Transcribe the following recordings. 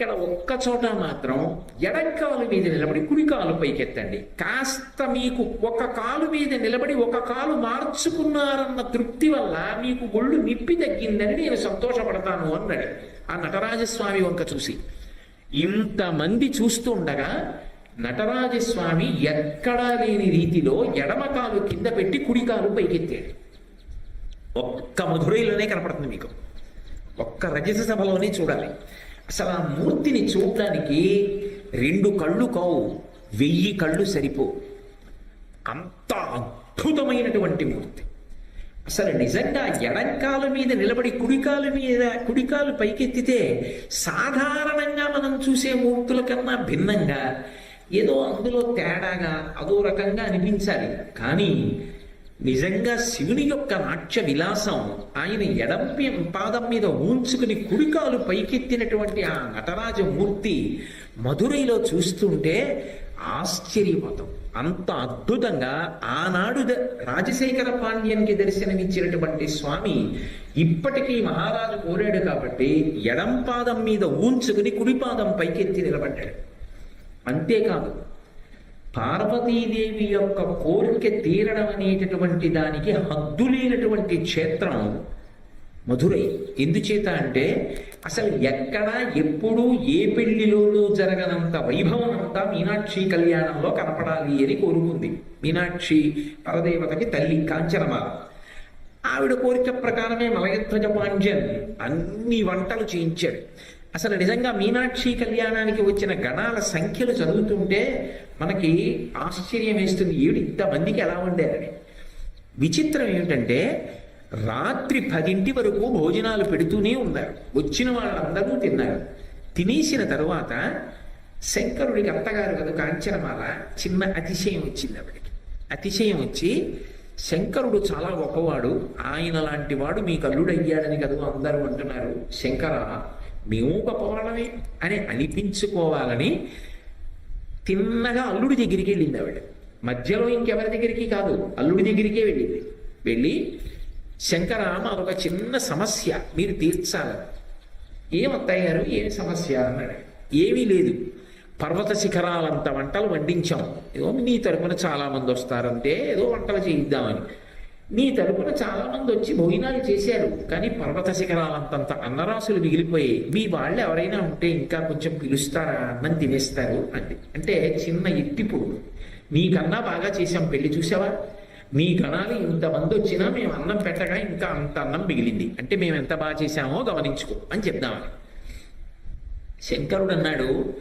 ఇక్కడ ఒక్క చోట మాత్రం ఎడంకాలు మీద నిలబడి కుడి కాలు పైకెత్తండి. కాస్త మీకు ఒక కాలు మీద నిలబడి ఒక కాలు మార్చుకున్నారన్న తృప్తి వల్ల మీకు ఒళ్ళు నిప్పి తగ్గిందని నేను సంతోషపడతాను అన్నాడు. ఆ నటరాజస్వామి వంక చూసి. ఇంతమంది చూస్తూ ఉండగా నటరాజస్వామి ఎక్కడా లేని రీతిలో ఎడమ కాలు కింద పెట్టి కుడి కాలు పైకెత్తాడు. ఒక్క మధురైలోనే కనపడుతుంది మీకు. ఒక్క రజత సభలోనే చూడాలి. అసలు ఆ మూర్తిని చూడడానికి రెండు కళ్ళు కావు వెయ్యి కళ్ళు సరిపో. అంత అద్భుతమైనటువంటి మూర్తి. అసలు నిజంగా ఎడంకాల మీద నిలబడి కుడికాలు మీద కుడికాలు పైకెత్తితే సాధారణంగా మనం చూసే మూర్తుల కన్నా భిన్నంగా ఏదో అందులో తేడాగా అదో రకంగా అనిపించాలి. కానీ నిజంగా శివుని యొక్క నాట్య విలాసం ఆయన ఎడంపి పాదం మీద ఊంచుకుని కుడికాలు పైకెత్తినటువంటి ఆ నటరాజమూర్తి మధురైలో చూస్తుంటే ఆశ్చర్యపోతాం. అంత అద్భుతంగా ఆనాడు రాజశేఖర పాండ్యన్కి దర్శనమిచ్చినటువంటి స్వామి ఇప్పటికీ మహారాజు కోరాడు కాబట్టి ఎడం పాదం మీద ఊంచుకుని కుడిపాదం పైకెత్తి నిలబడ్డాడు. అంతేకాదు పార్వతీదేవి యొక్క కోరిక తీరడం అనేటటువంటి దానికి హద్దు లేనటువంటి క్షేత్రం మధురై. ఎందుచేత అంటే అసలు ఎక్కడ ఎప్పుడు ఏ పెళ్ళిలోనూ జరగనంత వైభవం అంతా మీనాక్షి కళ్యాణంలో కనపడాలి అని కోరుకుంది. మీనాక్షి పరదేవతకి తల్లి కాంచనమాల ఆవిడ కోరిక ప్రకారమే మలయధ్వజ పాండ్యన్ అన్ని వంటలు చేయించాడు. అసలు నిజంగా మీనాక్షి కళ్యాణానికి వచ్చిన గణాల సంఖ్యలు చదువుతుంటే మనకి ఆశ్చర్యం వేస్తుంది. ఏడు ఇంతమందికి ఎలా వండారని విచిత్రం ఏమిటంటే రాత్రి పదింటి వరకు భోజనాలు పెడుతూనే ఉన్నారు. వచ్చిన వాళ్ళందరూ తిన్నారు. తినేసిన తరువాత శంకరుడికి అత్తగారు కదా కాంచనమాల చిన్న అతిశయం వచ్చింది ఆవిడకి. అతిశయం వచ్చి శంకరుడు చాలా గొప్పవాడు. ఆయన లాంటి వాడు మీకు అల్లుడయ్యాడని కదా అందరూ అంటున్నారు. శంకర మేము గొప్పవాళ్ళమే అని అనిపించుకోవాలని తిన్నగా అల్లుడి దగ్గరికి వెళ్ళింది ఆవిడ. మధ్యలో ఇంకెవరి దగ్గరికి కాదు అల్లుడి దగ్గరికే వెళ్ళింది. వెళ్ళి శంకర మాదొక చిన్న సమస్య మీరు తీర్చాలి. ఏమత్తయ్య గారు? ఏమి సమస్య? అన్నాడు. ఏమీ లేదు. పర్వత శిఖరాలంత వంటలు వండించాం. ఏదో నీ తరపున చాలా మంది వస్తారంటే ఏదో వంటలు చేయిద్దామని. నీ తరపున చాలామంది వచ్చి భోజనాలు చేశారు. కానీ పర్వత శిఖరాలంతంత అన్నరాసులు మిగిలిపోయి మీ వాళ్ళు ఎవరైనా ఉంటే ఇంకా కొంచెం పిలుస్తారా? అన్నం తినేస్తారు అంది. అంటే చిన్న ఎత్తిప్పుడు నీకన్నా బాగా చేశాం పెళ్ళి చూసావా నీ గణాలు ఇంతమంది వచ్చినా మేము అన్నం పెట్టగా ఇంకా అంత అన్నం మిగిలింది. అంటే మేము ఎంత బాగా చేశామో గమనించుకో అని చెప్దామని. శంకరుడు అన్నాడు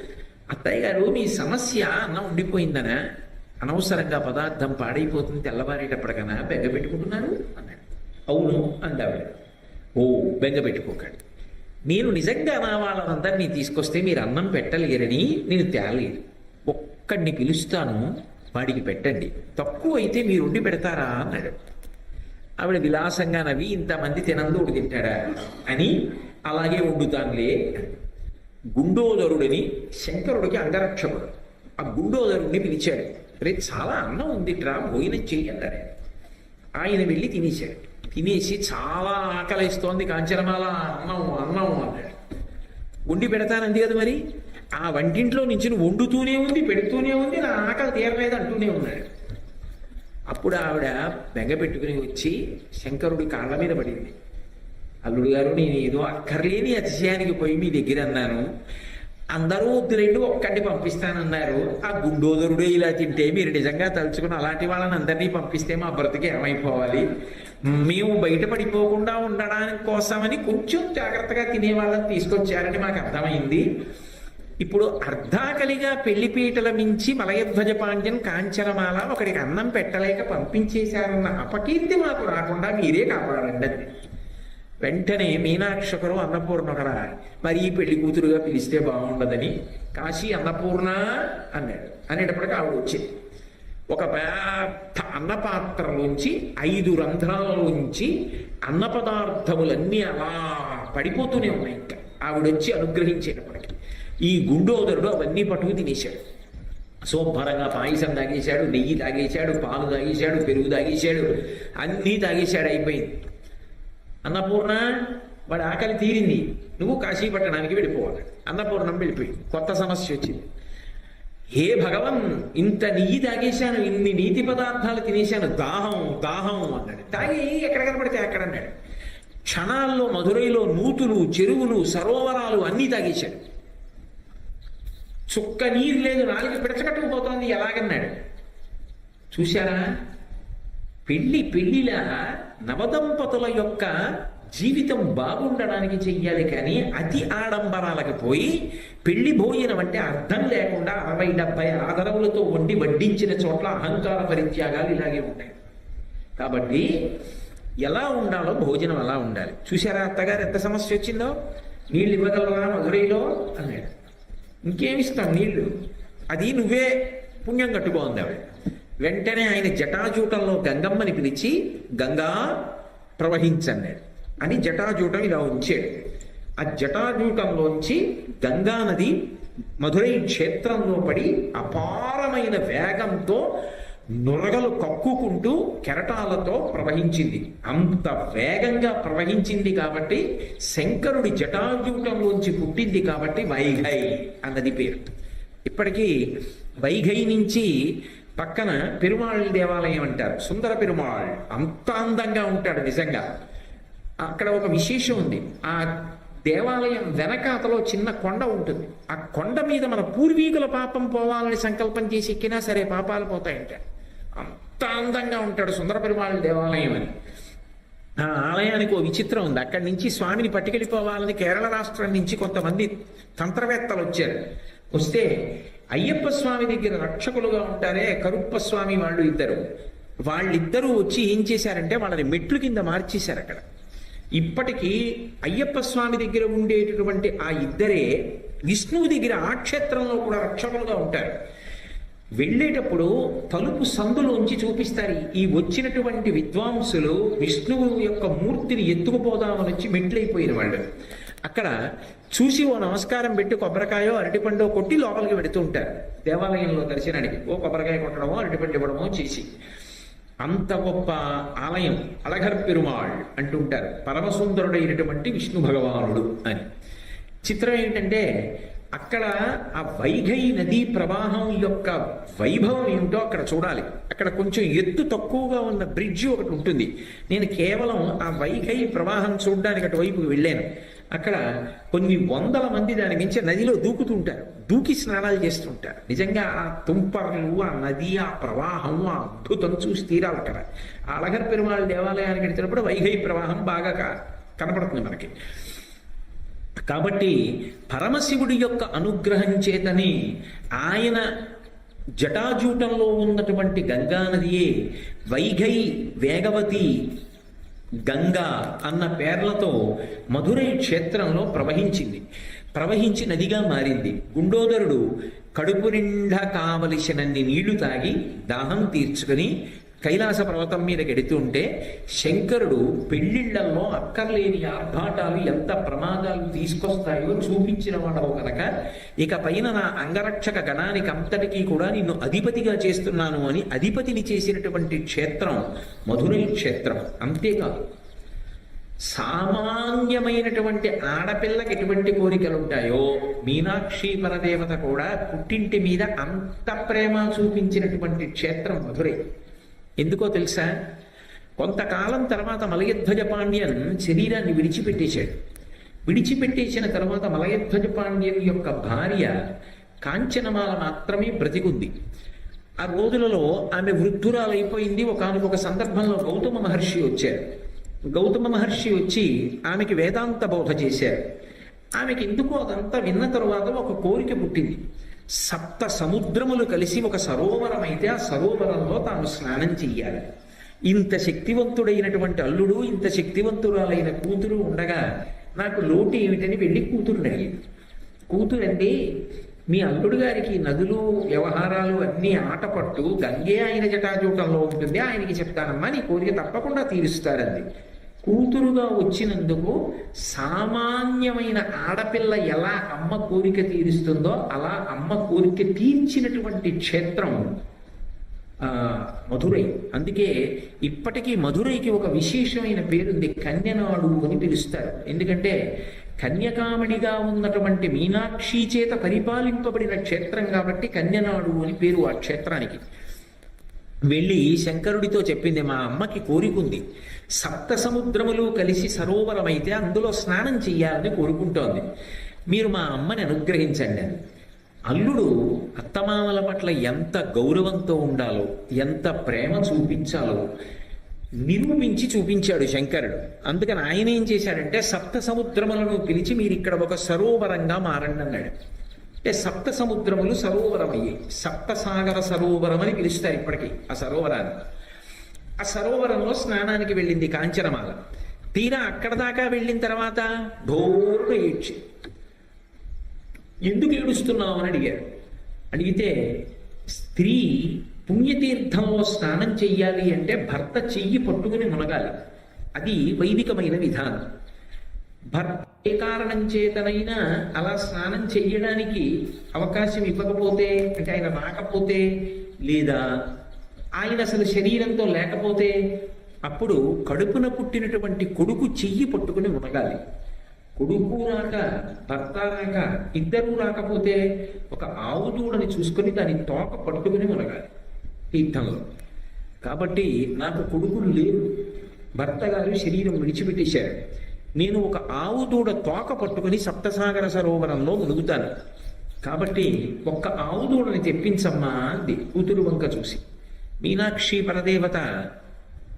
అత్తయ్య గారు మీ సమస్య అన్నం ఉండిపోయిందనా? అనవసరంగా పదార్థం పాడైపోతుంది తెల్లవారేటప్పటికైనా బెంగ పెట్టుకుంటున్నారు అన్నాడు అవును అందావిడ. ఓ బెంగ పెట్టుకోకండి. నేను నిజంగా నా వాళ్ళందరినీ తీసుకొస్తే మీరు అన్నం పెట్టలేరని నేను తేలేదు ఒక్కడిని పిలుస్తాను వాడికి పెట్టండి. తక్కువ అయితే మీరు ఉండి పెడతారా అన్నాడు. ఆవిడ విలాసంగా నవ్వి ఇంతమంది తినందోడు తింటాడా అని అలాగే వండుతానులే గుండోదరుడని శంకరుడికి అంగరక్షకుడు. ఆ గుండోదరుడిని పిలిచాడు. రే చాలా అన్నం ఉందిట్రా భోజనం చెయ్యన్నాడు ఆయన వెళ్ళి తినేశాడు. తినేసి చాలా ఆకలిస్తోంది కాంచనమాల అన్నం అన్నం అన్నాడు. వండి పెడతానంది కదా మరి? ఆ వంటింట్లో నుంచి వండుతూనే ఉంది పెడుతూనే ఉంది నా ఆకలి తీరలేదు అంటూనే ఉన్నాడు. అప్పుడు ఆవిడ బెంగ పెట్టుకుని వచ్చి శంకరుడి కాళ్ళ మీద పడింది. అల్లుడు గారు నేను ఏదో అక్కర్లేని అతిశయానికి పోయి మీ దగ్గర అన్నాను. అందరూ వద్దులేండి ఒక్కడిని పంపిస్తానన్నారు. ఆ గుండోదరుడే ఇలా తింటే మీరు నిజంగా తలుచుకుని అలాంటి వాళ్ళని అందరినీ పంపిస్తే మా బ్రతికి ఏమైపోవాలి? మేము బయటపడిపోకుండా ఉండడానికి కోసమని కొంచెం జాగ్రత్తగా తినే వాళ్ళని తీసుకొచ్చారని మాకు అర్థమైంది. ఇప్పుడు అర్ధాకలిగా పెళ్ళిపీటల మించి మలయధ్వజ పాండ్యం కాంచనమాల ఒకడికి అన్నం పెట్టలేక పంపించేశారన్న అపకీర్తి మాకు రాకుండా మీరే కాపాడండి. అది వెంటనే మీనాక్షకరు అన్నపూర్ణకరా మరి ఈ పెళ్ళి కూతురుగా పిలిస్తే బాగుండదని? కాశీ అన్నపూర్ణ అన్నాడు. అనేటప్పటికి ఆవిడ వచ్చింది. ఒక పెద్ద అన్నపాత్రలోంచి ఐదు రంధ్రాలలోంచి అన్న పదార్థములన్నీ అలా పడిపోతూనే ఉన్నాయి ఇంకా. ఆవిడొచ్చి అనుగ్రహించేటప్పటికి ఈ గుండోదరుడు అవన్నీ పట్టుకు తినేశాడు. శుభ్రంగా పాయసం తాగేశాడు నెయ్యి తాగేశాడు పాలు తాగేశాడు పెరుగు తాగేశాడు అన్నీ తాగేశాడు అయిపోయింది. అన్నపూర్ణ వాడి ఆకలి తీరింది. నువ్వు కాశీ పట్టణానికి వెళ్ళిపోవాలి. అన్నపూర్ణం వెళ్ళిపోయి కొత్త సమస్య వచ్చింది. హే భగవన్ ఇంత నెయ్యి తాగేశాను ఇన్ని నీతి పదార్థాలు తినేశాను దాహం దాహం అన్నాడు. తాగి ఎక్కడ కనపడితే అక్కడ అన్నాడు. క్షణాల్లో మధురైలో నూతులు చెరువులు సరోవరాలు అన్నీ తాగేశాడు. చుక్క నీరు లేదు నాలుగు పిడచకట్టుకుపోతోంది ఎలాగన్నాడు. చూశారా? పెళ్ళి పెళ్ళిలా నవదంపతుల యొక్క జీవితం బాగుండడానికి చెయ్యాలి కానీ అతి ఆడంబరాలకు పోయి పెళ్ళి భోజనం అంటే అర్థం లేకుండా అరవై డెబ్బై ఆదరవులతో వండి వడ్డించిన చోట్ల అహంకార పరిత్యాగాలు ఇలాగే ఉంటాయి. కాబట్టి ఎలా ఉండాలో భోజనం అలా ఉండాలి. చూసారా అత్తగారు ఎంత సమస్య వచ్చిందో? నీళ్ళు ఇవ్వగలరా మధురైలో? అన్నాడు. ఇంకేమిస్తాం నీళ్ళు? అది నువ్వే పుణ్యం కట్టుకోంది ఆవిడ. వెంటనే ఆయన జటాజూటంలో గంగమ్మని పిలిచి గంగా ప్రవహించన్నాడు అని జటాజూటం ఇలా ఉంచాడు ఆ జటాజూటంలోంచి గంగా నది మధురై క్షేత్రంలో పడి అపారమైన వేగంతో నురగలు కక్కుకుంటూ కెరటాలతో ప్రవహించింది. అంత వేగంగా ప్రవహించింది కాబట్టి శంకరుడి జటాజూటంలోంచి పుట్టింది కాబట్టి వైఘై అన్నది పేరు. ఇప్పటికీ వైఘై నుంచి పక్కన పెరుమాళ్ దేవాలయం అంటారు సుందర పెరుమాళ్. అంత అందంగా ఉంటాడు నిజంగా. అక్కడ ఒక విశేషం ఉంది. ఆ దేవాలయం వెనకాతలో చిన్న కొండ ఉంటుంది. ఆ కొండ మీద మన పూర్వీకుల పాపం పోవాలని సంకల్పం చేసి ఎక్కినా సరే పాపాలు పోతాయంట. అంత అందంగా ఉంటాడు సుందర పెరుమాళ్ దేవాలయం అని. ఆ ఆలయానికి ఓ విచిత్రం ఉంది. అక్కడి నుంచి స్వామిని పట్టుకెళ్ళిపోవాలని కేరళ రాష్ట్రం నుంచి కొంతమంది తంత్రవేత్తలు వచ్చారు. వస్తే అయ్యప్ప స్వామి దగ్గర రక్షకులుగా ఉంటారే కరుప్ప స్వామి వాళ్ళు ఇద్దరు. వాళ్ళిద్దరూ వచ్చి ఏం చేశారంటే వాళ్ళని మెట్లు కింద మార్చేశారు అక్కడ. ఇప్పటికీ అయ్యప్ప స్వామి దగ్గర ఉండేటటువంటి ఆ ఇద్దరే విష్ణువు దగ్గర ఆ క్షేత్రంలో కూడా రక్షకులుగా ఉంటారు. వెళ్ళేటప్పుడు తలుపు సందులోంచి చూపిస్తారు. ఈ వచ్చినటువంటి విద్వాంసులు విష్ణువు యొక్క మూర్తిని ఎత్తుకుపోదామని వచ్చి మెట్లైపోయిన వాళ్ళు. అక్కడ చూసి ఓ నమస్కారం పెట్టి కొబ్బరికాయో అరటిపండో కొట్టి లోపలికి పెడుతూ ఉంటారు. దేవాలయంలో దర్శనానికి. ఓ కొబ్బరికాయ కొట్టడమో అరటిపండు ఇవ్వడమో చేసి. అంత గొప్ప ఆలయం అలఘర్ పెరుమాళ్ అంటుంటారు పరమసుందరుడైనటువంటి విష్ణు భగవానుడు అని. చిత్రం ఏంటంటే అక్కడ ఆ వైఘై నదీ ప్రవాహం యొక్క వైభవం ఏమిటో అక్కడ చూడాలి. అక్కడ కొంచెం ఎత్తు తక్కువగా ఉన్న బ్రిడ్జ్ ఒకటి ఉంటుంది. నేను కేవలం ఆ వైఘై ప్రవాహం చూడడానికి అటువైపు వెళ్ళాను. అక్కడ కొన్ని వందల మంది దాని మించి నదిలో దూకుతుంటారు. దూకి స్నానాలు చేస్తుంటారు. నిజంగా ఆ తుంపర్లు ఆ నది ఆ ప్రవాహం ఆ అద్భుతం చూసి తీరాలి అక్కడ ఆ అలగర్ పెరుమాళ్ళ దేవాలయానికి వెళ్తున్నప్పుడు వైఘై ప్రవాహం బాగా క- కనపడుతుంది మనకి. కాబట్టి పరమశివుడి యొక్క అనుగ్రహం చేతని ఆయన జటాజూటంలో ఉన్నటువంటి గంగా నదియే వైఘై వేగవతి గంగా అన్న పేర్లతో మధురై క్షేత్రంలో ప్రవహించింది. ప్రవహించి నదిగా మారింది. గుండోదరుడు కడుపు నిండా కావలసినన్ని నీళ్ళు తాగి దాహం తీర్చుకుని కైలాస పర్వతం మీద ఎడుతుంటే శంకరుడు పెళ్ళిళ్ళలో అక్కర్లేని ఆర్భాటాలు ఎంత ప్రమాదాలు తీసుకొస్తాయో చూపించిన వాడవు కనుక ఇక పైన నా అంగరక్షక గణానికి అంతటికీ కూడా నిన్ను అధిపతిగా చేస్తున్నాను అని అధిపతిని చేసినటువంటి క్షేత్రం మధురై క్షేత్రం. అంతేకాదు సామాన్యమైనటువంటి ఆడపిల్లకి ఎటువంటి కోరికలు ఉంటాయో మీనాక్షి పరదేవత కూడా పుట్టింటి మీద అంత ప్రేమ చూపించినటువంటి క్షేత్రం మధురై. ఎందుకో తెలుసా? కొంతకాలం తర్వాత మలయధ్వజ పాండ్యన్ శరీరాన్ని విడిచిపెట్టేశాడు. విడిచిపెట్టేసిన తర్వాత మలయధ్వజ పాండ్యన్ యొక్క భార్య కాంచనమాల మాత్రమే బ్రతికుంది. ఆ రోజులలో ఆమె వృద్ధురాలైపోయింది. ఒకనొక సందర్భంలో గౌతమ మహర్షి వచ్చారు. గౌతమ మహర్షి వచ్చి ఆమెకి వేదాంత బోధ చేశారు. ఆమెకి ఎందుకో అదంతా విన్న తరువాత ఒక కోరిక పుట్టింది. సప్త సముద్రములు కలిసి ఒక సరోవరమైతే ఆ సరోవరంలో తాను స్నానం చెయ్యాలి. ఇంత శక్తివంతుడైనటువంటి అల్లుడు ఇంత శక్తివంతురాలైన కూతురు ఉండగా నాకు లోటు ఏమిటని వెళ్ళి కూతురు అడిగింది కూతురండి మీ అల్లుడు గారికి నదులు వ్యవహారాలు అన్నీ ఆటపట్టు గంగే ఆయన జటాజూటంలో ఉంటుంది ఆయనకి చెప్తానమ్మా నీ కోరిక తప్పకుండా తీరుస్తారంది. కూతురుగా వచ్చినందుకు సామాన్యమైన ఆడపిల్ల ఎలా అమ్మ కోరిక తీరుస్తుందో అలా అమ్మ కోరిక తీర్చినటువంటి క్షేత్రం ఆ, మధురై. అందుకే ఇప్పటికీ మధురైకి ఒక విశేషమైన పేరుంది కన్యనాడు అని పిలుస్తారు. ఎందుకంటే కన్యకామణిగా ఉన్నటువంటి మీనాక్షి చేత పరిపాలింపబడిన క్షేత్రం కాబట్టి కన్యనాడు అని పేరు ఆ క్షేత్రానికి. వెళ్ళి శంకరుడితో చెప్పింది మా అమ్మకి కోరికుంది. సప్త సముద్రములు కలిసి సరోవరమైతే అందులో స్నానం చెయ్యాలని కోరుకుంటోంది. మీరు మా అమ్మని అనుగ్రహించండి అని. అల్లుడు అత్తమామల పట్ల ఎంత గౌరవంతో ఉండాలో ఎంత ప్రేమ చూపించాలో నిరూపించి చూపించాడు శంకరుడు. అందుకని ఆయన ఏం చేశాడంటే సప్త సముద్రములను పిలిచి మీరు ఇక్కడ ఒక సరోవరంగా మారండి అన్నాడు. అంటే సప్త సముద్రములు సరోవరం అయ్యాయి సప్త సాగర సరోవరం అని పిలుస్తారు ఇప్పటికీ ఆ సరోవరాన్ని. ఆ సరోవరంలో స్నానానికి వెళ్ళింది కాంచనమాల. తీరా అక్కడ దాకా వెళ్ళిన తర్వాత ఢోరున ఏడ్చి. ఎందుకు ఏడుస్తున్నావు అని అడిగారు. అడిగితే స్త్రీ పుణ్యతీర్థంలో స్నానం చెయ్యాలి అంటే భర్త చెయ్యి పట్టుకుని మునగాలి. అది వైదికమైన విధానం. భర్త ఏ కారణం చేతనైనా అలా స్నానం చెయ్యడానికి అవకాశం ఇవ్వకపోతే అంటే ఆయన రాకపోతే లేదా ఆయన అసలు శరీరంతో లేకపోతే అప్పుడు కడుపున పుట్టినటువంటి కొడుకు చెయ్యి పట్టుకుని ఉండగాలి కొడుకు రాక భర్త రాక ఇద్దరూ రాకపోతే ఒక ఆవు దూడని చూసుకొని దాని తోక పట్టుకుని మునగాలి తీర్థంలో కాబట్టి నాకు కొడుకులు లేరు భర్త గారు శరీరం విడిచిపెట్టేశారు. నేను ఒక ఆవు దూడ తోక పట్టుకుని సప్తసాగర సరోవరంలో మునుగుతాను కాబట్టి ఒక్క ఆవు దూడని తెప్పించమ్మా అంది కూతురు వంక చూసి. మీనాక్షి పరదేవత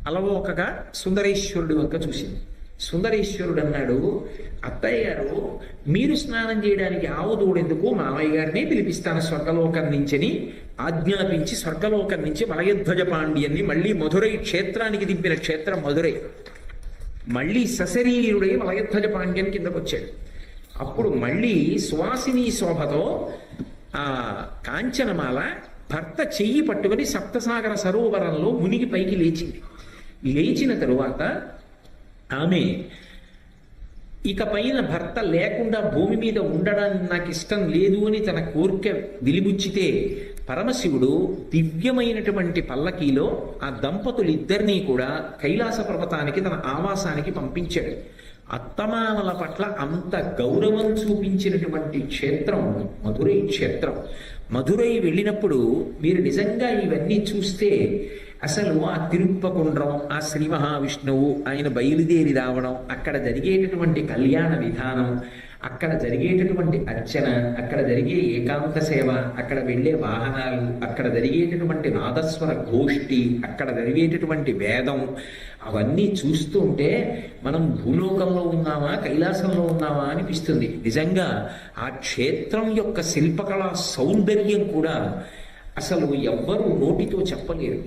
అలవోకగా సుందరేశ్వరుడి వంక చూసింది. సుందరేశ్వరుడు అన్నాడు అత్తయ్య గారు మీరు స్నానం చేయడానికి ఆవు దూడెందుకు మామయ్య గారిని పిలిపిస్తాను స్వర్గలోకం నుంచిని ఆజ్ఞాపించి స్వర్గలోకం నుంచి మలయధ్వజ పాండ్యన్ని మళ్ళీ మధురై క్షేత్రానికి దింపిన క్షేత్రం మధురై. మళ్ళీ సశరీరుడై వలయధ్వజ పాండ్యం కిందకు వచ్చాడు. అప్పుడు మళ్ళీ సువాసిని శోభతో ఆ కాంచనమాల భర్త చెయ్యి పట్టుకుని సప్తసాగర సరోవరంలో మునిగి పైకి లేచింది. లేచిన తరువాత ఆమె ఇక పైన భర్త లేకుండా భూమి మీద ఉండడానికి నాకు ఇష్టం లేదు అని తన కోరిక విలిబుచ్చితే పరమశివుడు దివ్యమైనటువంటి పల్లకీలో ఆ దంపతులిద్దరినీ కూడా కైలాస పర్వతానికి తన ఆవాసానికి పంపించాడు. అత్తమామల పట్ల అంత గౌరవం చూపించినటువంటి క్షేత్రం మధురై క్షేత్రం. మధురై వెళ్ళినప్పుడు మీరు నిజంగా ఇవన్నీ చూస్తే అసలు ఆ తిరుప్పకుండ్రం ఆ శ్రీ మహావిష్ణువు ఆయన బయలుదేరి రావడం అక్కడ జరిగేటటువంటి కళ్యాణ విధానం అక్కడ జరిగేటటువంటి అర్చన అక్కడ జరిగే ఏకాంత సేవ అక్కడ వెళ్ళే వాహనాలు అక్కడ జరిగేటటువంటి నాదస్వర గోష్ఠి అక్కడ జరిగేటటువంటి వేదం అవన్నీ చూస్తుంటే మనం భూలోకంలో ఉన్నామా కైలాసంలో ఉన్నామా అనిపిస్తుంది. నిజంగా ఆ క్షేత్రం యొక్క శిల్పకళా సౌందర్యం కూడా అసలు ఎవ్వరూ నోటితో చెప్పలేరు.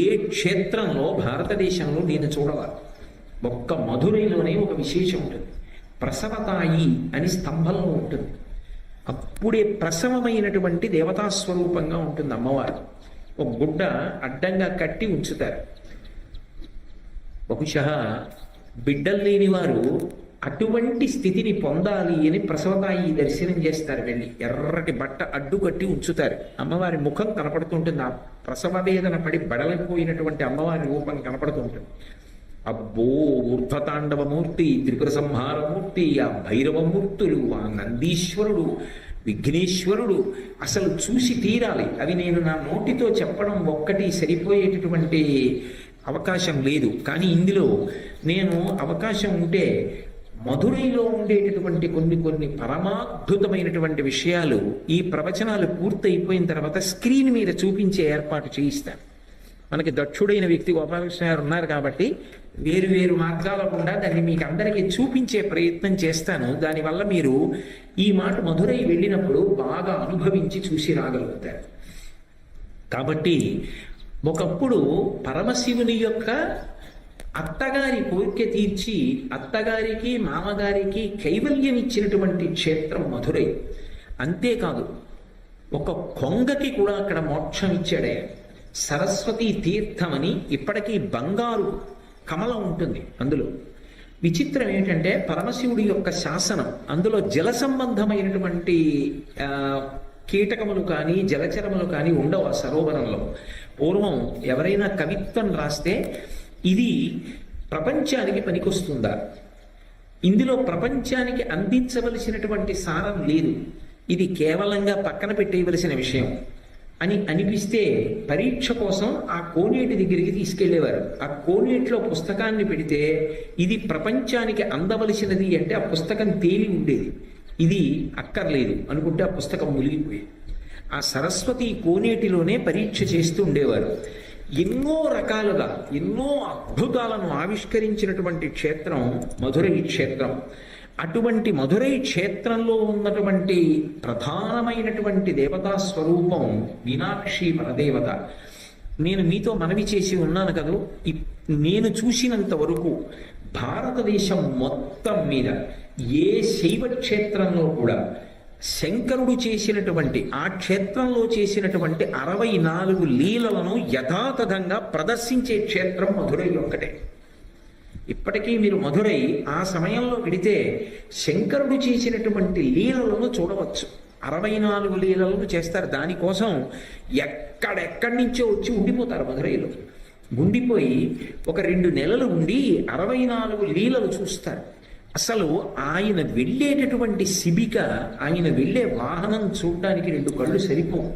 ఏ క్షేత్రంలో భారతదేశంలో నేను చూడవాలి ఒక్క మధురైలోనే ఒక విశేషం ఉంటుంది. ప్రసవతాయి అని స్తంభంలో ఉంటుంది. అప్పుడే ప్రసవమైనటువంటి దేవతా స్వరూపంగా ఉంటుంది అమ్మవారు. ఒక గుడ్డ అడ్డంగా కట్టి ఉంచుతారు. బహుశ బిడ్డలు లేని వారు అటువంటి స్థితిని పొందాలి అని ప్రసవతాయి దర్శనం చేస్తారు వెళ్ళి. ఎర్రటి బట్ట అడ్డు కట్టి ఉంచుతారు. అమ్మవారి ముఖం కనపడుతుంటుంది. ఆ ప్రసవ వేదన పడి బడలిపోయినటువంటి అమ్మవారి రూపం కనపడుతుంటుంది. అబ్బో ఊర్ధతాండవమూర్తి త్రిపుర సంహారమూర్తి ఆ భైరవమూర్తులు ఆ నందీశ్వరుడు విఘ్నేశ్వరుడు అసలు చూసి తీరాలి. అవి నేను నా నోటితో చెప్పడం ఒక్కటి సరిపోయేటటువంటి అవకాశం లేదు. కానీ ఇందులో నేను అవకాశం ఉంటే మధురైలో ఉండేటటువంటి కొన్ని కొన్ని పరమాద్భుతమైనటువంటి విషయాలు ఈ ప్రవచనాలు పూర్తయిపోయిన తర్వాత స్క్రీన్ మీద చూపించే ఏర్పాటు చేయిస్తాను. మనకి దక్షుడైన వ్యక్తి గోపాలకృష్ణ గారు ఉన్నారు కాబట్టి వేరు వేరు మార్గాల గుండా దాన్ని మీకు అందరికీ చూపించే ప్రయత్నం చేస్తాను. దానివల్ల మీరు ఈ మాట మధురై వెళ్ళినప్పుడు బాగా అనుభవించి చూసి రాగలుగుతారు. కాబట్టి ఒకప్పుడు పరమశివుని యొక్క అత్తగారి కోరిక తీర్చి అత్తగారికి మామగారికి కైవల్యం ఇచ్చినటువంటి క్షేత్రం మధురై. అంతేకాదు ఒక కొంగకి కూడా అక్కడ మోక్షం ఇచ్చాడే. సరస్వతి తీర్థమని ఇప్పటికీ బంగారు కమలం ఉంటుంది అందులో. విచిత్రం ఏంటంటే పరమశివుడి యొక్క శాసనం అందులో జల సంబంధమైనటువంటి కీటకములు కానీ జలచరములు కానీ ఉండవు ఆ సరోవరంలో. పూర్వం ఎవరైనా కవిత్వం రాస్తే ఇది ప్రపంచానికి పనికొస్తుందా? ఇందులో ప్రపంచానికి అందించవలసినటువంటి సారం లేదు. ఇది కేవలంగా పక్కన పెట్టేయవలసిన విషయం. అని అనిపిస్తే పరీక్ష కోసం ఆ కోనేటి దగ్గరికి తీసుకెళ్ళేవారు ఆ కోనేటిలో పుస్తకాన్ని పెడితే ఇది ప్రపంచానికి అందవలసినది అంటే ఆ పుస్తకం తేలి ఉండేది. ఇది అక్కర్లేదు అనుకుంటే ఆ పుస్తకం మునిగిపోయేది. ఆ సరస్వతి కోనేటిలోనే పరీక్ష చేస్తూ ఉండేవారు. ఎన్నో రకాలుగా ఎన్నో అద్భుతాలను ఆవిష్కరించినటువంటి క్షేత్రం మధురై క్షేత్రం. అటువంటి మధురై క్షేత్రంలో ఉన్నటువంటి ప్రధానమైనటువంటి దేవతా స్వరూపం మీనాక్షి పరదేవత. నేను మీతో మనవి చేసి ఉన్నాను కదూ. నేను చూసినంత వరకు భారతదేశం మొత్తం మీద ఏ శైవ క్షేత్రంలో కూడా శంకరుడు చేసినటువంటి ఆ క్షేత్రంలో చేసినటువంటి అరవై నాలుగు లీలలను యథాతథంగా ప్రదర్శించే క్షేత్రం మధురై ఒక్కటే. ఇప్పటికీ మీరు మధురై ఆ సమయంలో విడితే శంకరుడు చేసినటువంటి లీలలను చూడవచ్చు. అరవై నాలుగు లీలలను చేస్తారు. దానికోసం ఎక్కడెక్కడి నుంచో వచ్చి ఉండిపోతారు మధురైలో. ఉండిపోయి ఒక రెండు నెలలు ఉండి అరవై నాలుగు లీలలు చూస్తారు. అసలు ఆయన వెళ్ళేటటువంటి శిబిక ఆయన వెళ్ళే వాహనం చూడడానికి రెండు కళ్ళు సరిపోవు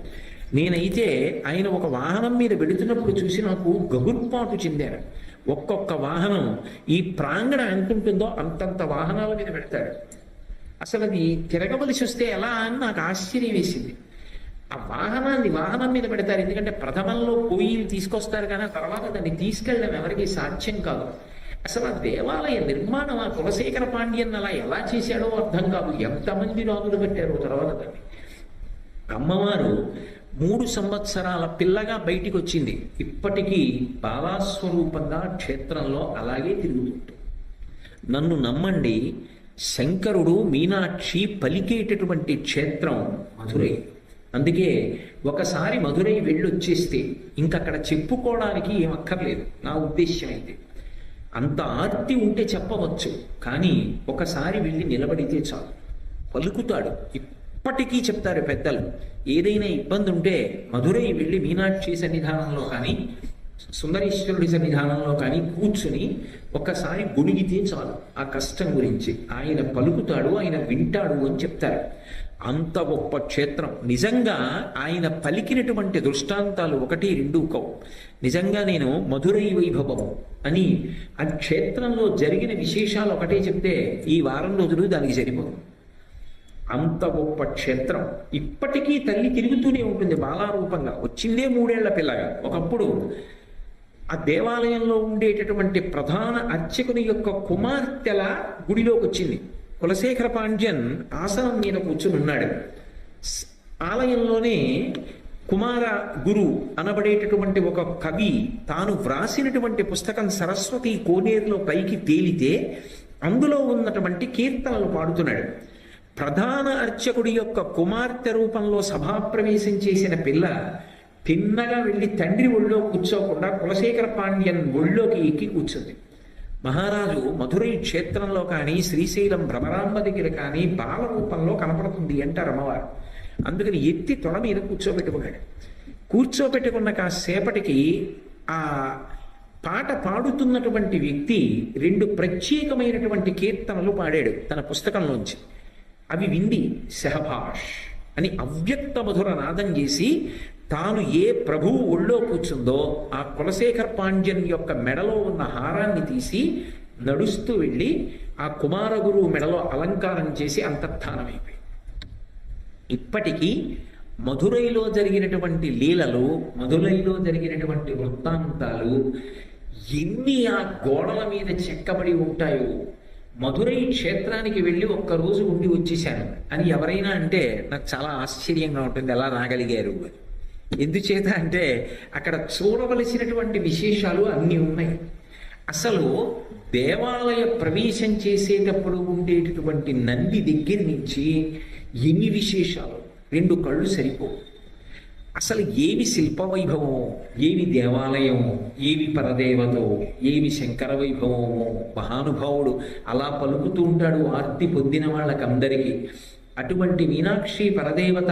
నేనైతే ఆయన ఒక వాహనం మీద వెళుతున్నప్పుడు చూసి నాకు గగుర్పాటు చెందాను ఒక్కొక్క వాహనం ఈ ప్రాంగణ ఎంత ఉంటుందో అంతంత వాహనాల మీద పెడతాడు. అసలు అది తిరగవలసి వస్తే ఎలా అని నాకు ఆశ్చర్యం వేసింది. ఆ వాహనాన్ని వాహనం మీద పెడతారు. ఎందుకంటే ప్రథమంలో పొయ్యిలు తీసుకొస్తారు కానీ ఆ తర్వాత దాన్ని తీసుకెళ్ళడం ఎవరికి సాధ్యం కాదు. అసలు ఆ దేవాలయ నిర్మాణం ఆ కులశేఖర పాండ్యన్ అలా ఎలా చేశాడో అర్థం కాదు. ఎంతమంది రాజులు పెట్టారో తర్వాత దాన్ని. అమ్మవారు మూడు సంవత్సరాల పిల్లగా బయటికి వచ్చింది ఇప్పటికీ బాలాస్వరూపంగా క్షేత్రంలో అలాగే తిరుగుతుంటుంది. నన్ను నమ్మండి శంకరుడు మీనాక్షి పలికేటటువంటి క్షేత్రం మధురై. అందుకే ఒకసారి మధురై వెళ్ళొచ్చేస్తే ఇంకక్కడ చెప్పుకోవడానికి ఏం అక్కర్లేదు నా ఉద్దేశ్యం అయితే. అంత ఆర్తి ఉంటే చెప్పవచ్చు కానీ ఒకసారి వెళ్ళి నిలబడితే చాలు. పలుకుతాడు. ఇప్పటికీ చెప్తారు పెద్దలు ఏదైనా ఇబ్బంది ఉంటే మధురై వెళ్ళి మీనాక్షి సన్నిధానంలో కానీ సుందరేశ్వరుడి సన్నిధానంలో కానీ కూర్చుని ఒక్కసారి గుణిగితే చాలు ఆ కష్టం గురించి. ఆయన పలుకుతాడు ఆయన వింటాడు అని చెప్తారు. అంత గొప్ప క్షేత్రం. నిజంగా ఆయన పలికినటువంటి దృష్టాంతాలు ఒకటి రెండు కవు నిజంగా నేను మధురై వైభవం అని ఆ క్షేత్రంలో జరిగిన విశేషాలు ఒకటే చెప్తే ఈ వారం రోజులు దానికి సరిపోదు. అంత గొప్ప క్షేత్రం. ఇప్పటికీ తల్లి తిరుగుతూనే ఉంటుంది బాలారూపంగా. వచ్చిందే మూడేళ్ళ పిల్లగా. ఒకప్పుడు ఆ దేవాలయంలో ఉండేటటువంటి ప్రధాన అర్చకుని యొక్క కుమార్తెల గుడిలోకి వచ్చింది. కులశేఖర పాండ్యన్ ఆసనం మీద కూర్చుని ఉన్నాడు. ఆలయంలోనే కుమార గురు అనబడేటటువంటి ఒక కవి తాను వ్రాసినటువంటి పుస్తకం సరస్వతి కోనేరులో పైకి తేలితే అందులో ఉన్నటువంటి కీర్తనలు పాడుతున్నాడు. ప్రధాన అర్చకుడి యొక్క కుమార్తె రూపంలో సభాప్రవేశం చేసిన పిల్ల తిన్నగా వెళ్ళి తండ్రి ఒళ్ళో కూర్చోకుండా కులశేఖర పాండ్యన్ ఒళ్ళోకి ఎక్కి కూర్చుంది. మహారాజు మధురై క్షేత్రంలో కానీ శ్రీశైలం భ్రమరాంబ దగ్గర కానీ బాల రూపంలో కనపడుతుంది అంటారు అమ్మవారు. అందుకని ఎత్తి తొడ మీద కూర్చోబెట్టుకున్నాడు. కూర్చోబెట్టుకున్న కాసేపటికి ఆ పాట పాడుతున్నటువంటి వ్యక్తి రెండు ప్రత్యేకమైనటువంటి కీర్తనలు పాడాడు తన పుస్తకంలోంచి. అవి వింది శహభాష్ అని అవ్యక్త మధుర నాదం చేసి తాను ఏ ప్రభువు ఒళ్ళో కూర్చుందో ఆ కులశేఖర్ పాండ్యన్ యొక్క మెడలో ఉన్న హారాన్ని తీసి నడుస్తూ వెళ్ళి ఆ కుమారగురువు మెడలో అలంకారం చేసి అంతర్ధానమైపోయి ఇప్పటికీ మధురైలో జరిగినటువంటి లీలలు మధురైలో జరిగినటువంటి వృత్తాంతాలు ఎన్ని ఆ గోడల మీద చెక్కబడి ఉంటాయో మధురై క్షేత్రానికి వెళ్ళి ఒక్కరోజు ఉండి వచ్చేసాను అని ఎవరైనా అంటే నాకు చాలా ఆశ్చర్యంగా ఉంటుంది ఎలా రాగలిగారు. అని ఎందుచేత అంటే అక్కడ చూడవలసినటువంటి విశేషాలు అన్నీ ఉన్నాయి. అసలు దేవాలయ ప్రవేశం చేసేటప్పుడు ఉండేటటువంటి నంది దగ్గర నుంచి ఎన్ని విశేషాలు? రెండు కళ్ళు సరిపోవు. అసలు ఏవి శిల్పవైభవము ఏవి దేవాలయము ఏవి పరదేవతో ఏవి శంకర వైభవము మహానుభావుడు అలా పలుకుతూ ఉంటాడు ఆర్తి పొందిన వాళ్ళకందరికీ. అటువంటి మీనాక్షి పరదేవత